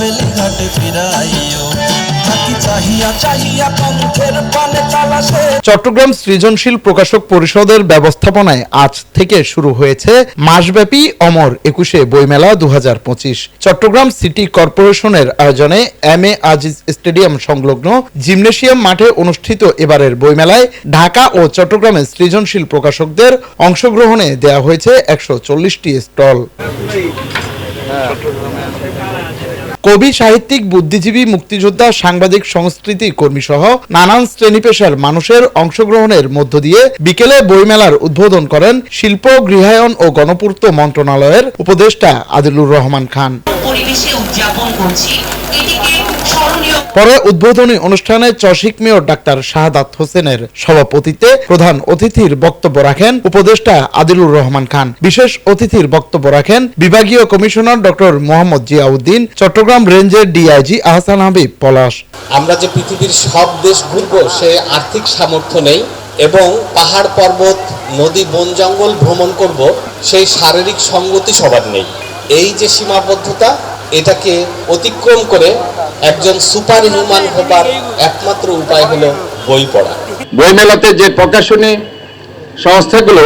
বেলিঘাটে ফিরাইও। চট্টগ্রাম সৃজনশীল প্রকাশক পরিষদের ব্যবস্থাপনায় আজ থেকে শুরু হয়েছে মাসব্যাপী অমর একুশে বইমেলা দু হাজার পঁচিশ। চট্টগ্রাম সিটি কর্পোরেশনের আয়োজনে এম এ আজিজ স্টেডিয়াম সংলগ্ন জিমনেশিয়াম মাঠে অনুষ্ঠিত এবারের বইমেলায় ঢাকা ও চট্টগ্রামের সৃজনশীল প্রকাশকদের অংশগ্রহণে দেয়া হয়েছে একশো চল্লিশটি স্টল। কবি, সাহিত্যিক, বুদ্ধিজীবী, মুক্তিযোদ্ধা, সাংবাদিক, সংস্কৃতি কর্মী সহ নানান শ্রেণি পেশার মানুষের অংশগ্রহণের মধ্য দিয়ে বিকেলে বইমেলার উদ্বোধন করেন শিল্প, গৃহায়ন ও গণপূর্ত মন্ত্রণালয়ের উপদেষ্টা আদিলুর রহমান খান। পরিবেশে উদযাপন করছি। এটিকে পরে উদ্বোধনী অনুষ্ঠানে চশিক মেয়র ডাক্তার শাহাদাত হোসেনের সভাপতিত্বে প্রধান অতিথির বক্তব্য রাখেন উপদেষ্টা আদিলুর রহমান খান। বিশেষ অতিথির বক্তব্য রাখেন বিভাগীয় কমিশনার ডক্টর মোহাম্মদ জিয়াউদ্দিন, চট্টগ্রাম রেঞ্জের ডিআইজি আহসান হাবিব পলাশ। আমরা যে পৃথিবীর সব দেশ ঘুরবো, সে আর্থিক সামর্থ্য নেই এবং পাহাড় পর্বত, নদী, বন, জঙ্গল ভ্রমণ করব, সেই শারীরিক সঙ্গতি সবার নেই। এই যে সীমাবদ্ধতা, এটাকে অতিক্রম করে একজন সুপার হিউম্যান হবার একমাত্র উপায় হলো বই পড়া। বইমেলাতে যে প্রকাশনী সংস্থাগুলো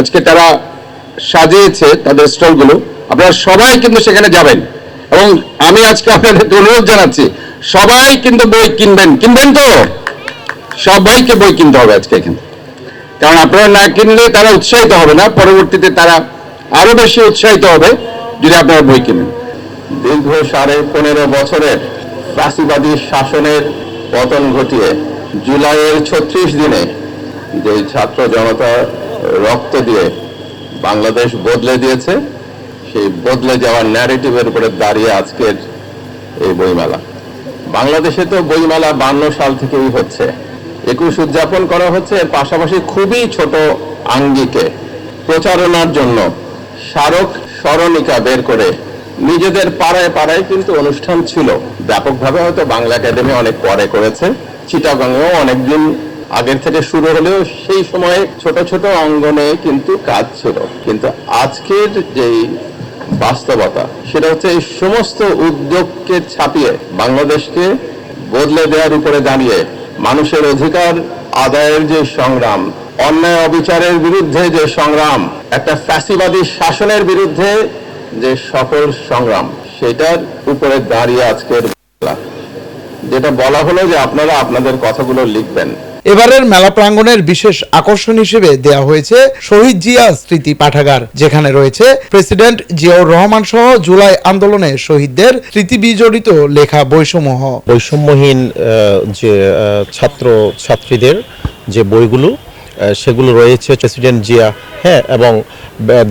আজকে তারা সাজিয়েছে, তাদের স্টলগুলো, আপনারা সবাই কিন্তু সেখানে যাবেন। এবং আমি আজকে আপনাদেরকে অনুরোধ জানাচ্ছি, সবাই কিন্তু বই কিনবেন। কিনবেন তো? সবাইকে বই কিনতে হবে আজকে এখানে। কারণ আপনারা না কিনলে তারা উৎসাহিত হবে না, পরবর্তীতে তারা আরও বেশি উৎসাহিত হবে যদি আপনারা বই কিনেন। দীর্ঘ সাড়ে পনেরো বছরের ফাঁসিবাদী শাসনের পতন ঘটিয়ে জুলাইয়ের ছত্রিশ দিনে যে ছাত্র জনতা রক্ত দিয়ে বাংলাদেশ বদলে দিয়েছে, সেই বদলে যাওয়ার ন্যারেটিভের উপরে দাঁড়িয়ে আজকের এই বইমেলা। বাংলাদেশে তো বইমেলা বান্ন সাল থেকেই হচ্ছে। একুশ উদযাপন করা হচ্ছে, এর পাশাপাশি খুবই ছোট আঙ্গিকে। প্রচারণার জন্য স্মারক স্মরণিকা বের করে নিজেদের পাড়ায় পাড়ায় কিন্তু অনুষ্ঠান ছিল। ব্যাপকভাবে হয়তো বাংলা একাডেমি অনেক পরে করেছে। চিটাগাংয়েও অনেকদিন আগের থেকে শুরু হলেও সেই সময়ে ছোট ছোট অঙ্গনে কিন্তু কাজ ছিল। কিন্তু আজকের যেই বাস্তবতা, সেটা হচ্ছে এই সমস্ত উদ্যোগকে ছাপিয়ে বাংলাদেশকে বদলে দেওয়ার উপরে দাঁড়িয়ে মানুষের অধিকার আদায়ের যে সংগ্রাম, অন্যায় অবিচারের বিরুদ্ধে যে সংগ্রাম, একটা ফ্যাসিবাদী শাসনের বিরুদ্ধে যে সফল সংগ্রাম সেটার উপরে দাঁড়িয়ে আজকের যেটা বলা হলো যে আপনারা আপনাদের কথাগুলো লিখবেন। এবারের মেলা প্রাঙ্গণের বিশেষ আকর্ষণ হিসেবে দেয়া হয়েছে শহীদ জিয়া স্মৃতি পাঠাগার যেখানে রয়েছে প্রেসিডেন্ট জিয়াউর রহমান সহ জুলাই আন্দোলনে শহীদদের স্মৃতি বিজড়িত লেখা বইসমূহ বৈষম্যহীন আহ, যে আহ, ছাত্র ছাত্রীদের যে বইগুলো সেগুলো রয়েছে প্রেসিডেন্ট জিয়া হ্যাঁ এবং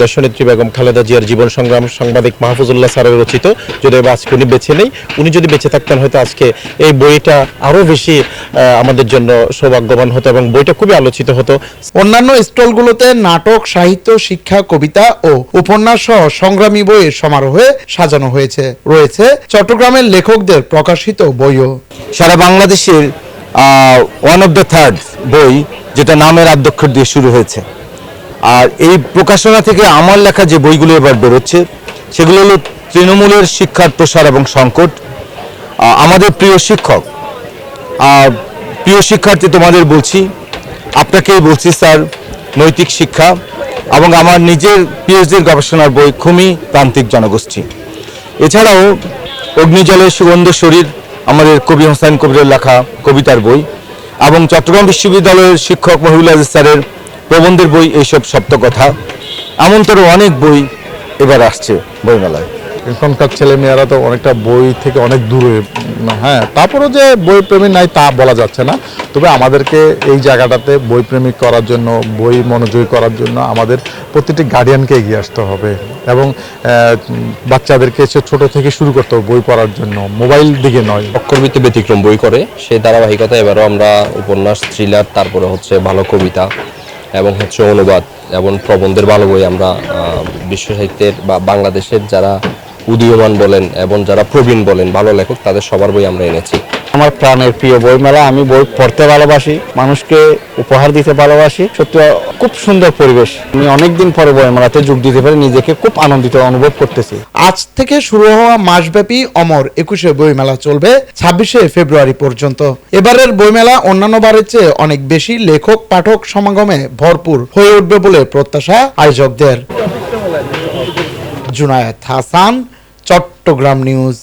দেশনেত্রী বেগম খালেদা জিয়ার জীবন সংগ্রাম সাংবাদিক মাহফুজুল্লাহ স্যারের রচিত যদি আজকে উনি বেছে নেই উনি যদি বেঁচে থাকতেন হয়তো আজকে এই বইটা আরও বেশি আমাদের জন্য সৌভাগ্যবান হতো এবং বইটা খুবই আলোচিত হতো। অন্যান্য স্টলগুলোতে নাটক সাহিত্য শিক্ষা কবিতা ও উপন্যাস সহ সংগ্রামী বইয়ের সমারোহে সাজানো হয়েছে রয়েছে চট্টগ্রামের লেখকদের প্রকাশিত বইও। সারা বাংলাদেশের ওয়ান অফ দ্য থার্ড বই, যেটা নামের আদ্যক্ষর দিয়ে শুরু হয়েছে। আর এই প্রকাশনা থেকে আমার লেখা যে বইগুলো এবার বেরোচ্ছে, সেগুলো হলো তৃণমূলের শিক্ষার প্রসার এবং সংকট আমাদের প্রিয় শিক্ষক। আর প্রিয় শিক্ষার্থী তোমাদের বলছি, আপনাকেই বলছি, স্যার, নৈতিক শিক্ষা এবং আমার নিজের পিএইচডির গবেষণার বই খুমি প্রান্তিক জনগোষ্ঠী। এছাড়াও অগ্নিজলের সুগন্ধ শরীর আমাদের কবি হোসেন কবিরের লেখা কবিতার বই এবং চট্টগ্রাম বিশ্ববিদ্যালয়ের শিক্ষক মহিউল স্যারের প্রবন্ধের বই এইসব সপ্তকথা। এমনতর অনেক বই এবার আসছে বইমেলায়। এখনকার ছেলে মেয়েরা তো অনেকটা বই থেকে অনেক দূরে হ্যাঁ তারপরেও যে বই প্রেমী নাই তা বলা যাচ্ছে না। তবে আমাদেরকে এই জায়গাটাতে বই প্রেমিক করার জন্য, বই মনোযোগী করার জন্য আমাদের প্রতিটি গার্ডিয়ানকে এগিয়ে আসতে হবে এবং বাচ্চাদেরকে সে ছোট থেকে শুরু করতে হবে বই পড়ার জন্য। মোবাইল দিকে নয়। অক্ষরভিত্তি ব্যতিক্রম বই করে সেই ধারাবাহিকতা এবারও আমরা উপন্যাস থ্রিলার তারপরে হচ্ছে ভালো কবিতা এবং হচ্ছে অনুবাদ এবং প্রবন্ধের ভালো বই আমরা বিশ্ব সাহিত্যের বা বাংলাদেশের যারা উদীয়মান বলেন এবং যারা প্রবীণ বলেন ভালো লেখক তাদের সবার বই আমরা এনেছি। আমার প্রাণের প্রিয় বই মেলা আমি বই পড়তে ভালোবাসি মানুষকে উপহার দিতে ভালোবাসি। সত্যি খুব সুন্দর পরিবেশ। আমি অনেকদিন পরে বই মেলাতে যোগ দিতে পারি নিজেকে খুব আনন্দিত অনুভব করতেছি। আজ থেকে শুরু হওয়া মাসব্যাপী অমর একুশে বইমেলা চলবে ছাব্বিশে ফেব্রুয়ারি পর্যন্ত। এবারের বইমেলা অন্যান্য বারের চেয়ে অনেক বেশি লেখক পাঠক সমাগমে ভরপুর হয়ে উঠবে বলে প্রত্যাশা আয়োজকদের। জুনায়েদ হাসান চট্টগ্রাম নিউজ